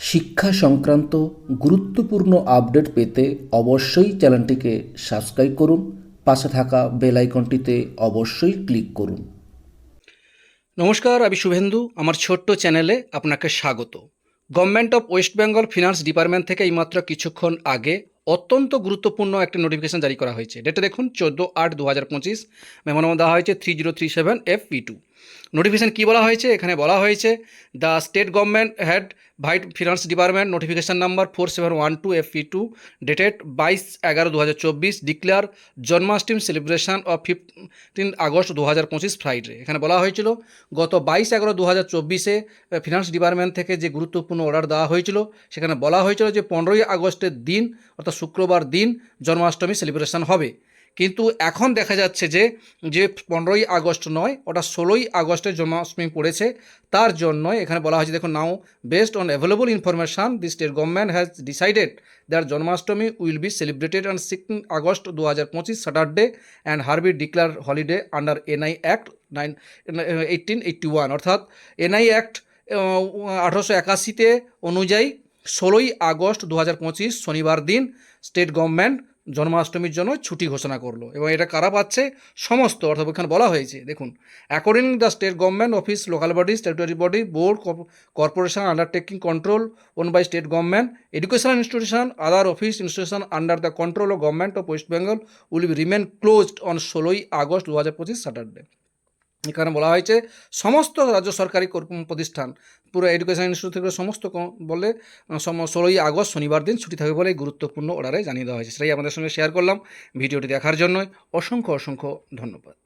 শিক্ষা সংক্রান্ত গুরুত্বপূর্ণ আপডেট পেতে অবশ্যই চ্যানেলটিকে সাবস্ক্রাইব করুন, পাশে থাকা বেল আইকনটিতে অবশ্যই ক্লিক করুন। নমস্কার, আমি শুভেন্দু। আমার ছোট্ট চ্যানেলে আপনাকে স্বাগত। Government of West Bengal finance department থেকে এইমাত্র কিছুক্ষণ আগে অত্যন্ত গুরুত্বপূর্ণ একটি নোটিফিকেশন জারি করা হয়েছে। ডেটে দেখুন, চোদ্দ আট দু হাজার পঁচিশ মেমোনামা দেওয়া হয়েছে three zero three seven F P two notification কী বলা হয়েছে? এখানে বলা হয়েছে the state government head white finance department notification number four seven one two F P two dated বাইশ এগারো দু হাজার চব্বিশ declare Janmashtami celebration of fifteen August দু হাজার পঁচিশ ফ্রাইডে এখানে বলা হয়েছিল, গত বাইশ এগারো দু হাজার চব্বিশে ফিনান্স ডিপার্টমেন্ট থেকে যে গুরুত্বপূর্ণ অর্ডার দেওয়া হয়েছিল, সেখানে বলা হয়েছিল যে পনেরোই আগস্টের দিন, অর্থাৎ শুক্রবার দিন, জন্মাষ্টমী সেলিব্রেশন হবে। কিন্তু এখন দেখা যাচ্ছে যে যে পনেরোই আগস্ট নয়, ওটা ষোলোই আগস্টে জন্মাষ্টমী পড়েছে, তার জন্য এখানে বলা হয়েছে, দেখুন now based on available information the state government has decided that Janmashtami will be celebrated on sixteen August দু হাজার পঁচিশ Saturday and hereby declare holiday under NI act nine eighteen eighty one অর্থাৎ এনআই অ্যাক্ট আঠারোশো একাশিতে অনুযায়ী ষোলোই August দু হাজার পঁচিশ, শনিবার দিন স্টেট গভর্নমেন্ট জন্মাষ্টমীর জন্য ছুটি ঘোষণা করল এবং এটা কারা পাচ্ছে? সমস্ত অর্থাৎ বলা হয়েছে। দেখুন according the state government office local body statutory body board corporation undertaking control own by state government educational institution other office institution under the control of government of West Bengal will be remain closed on ষোলোই August দু হাজার পঁচিশ Saturday এখানে বলা হয়েছে, সমস্ত রাজ্য সরকারি প্রতিষ্ঠান পুরো এডুকেশন ইনস্টিটিউট থেকে সমস্ত বলে ষোলোই আগস্ট শনিবার দিন ছুটি থাকবে বলে গুরুত্বপূর্ণ অর্ডারে জানিয়ে দেওয়া হয়েছে। সেটাই আমাদের সঙ্গে শেয়ার করলাম। ভিডিওটি দেখার জন্য অসংখ্য অসংখ্য ধন্যবাদ।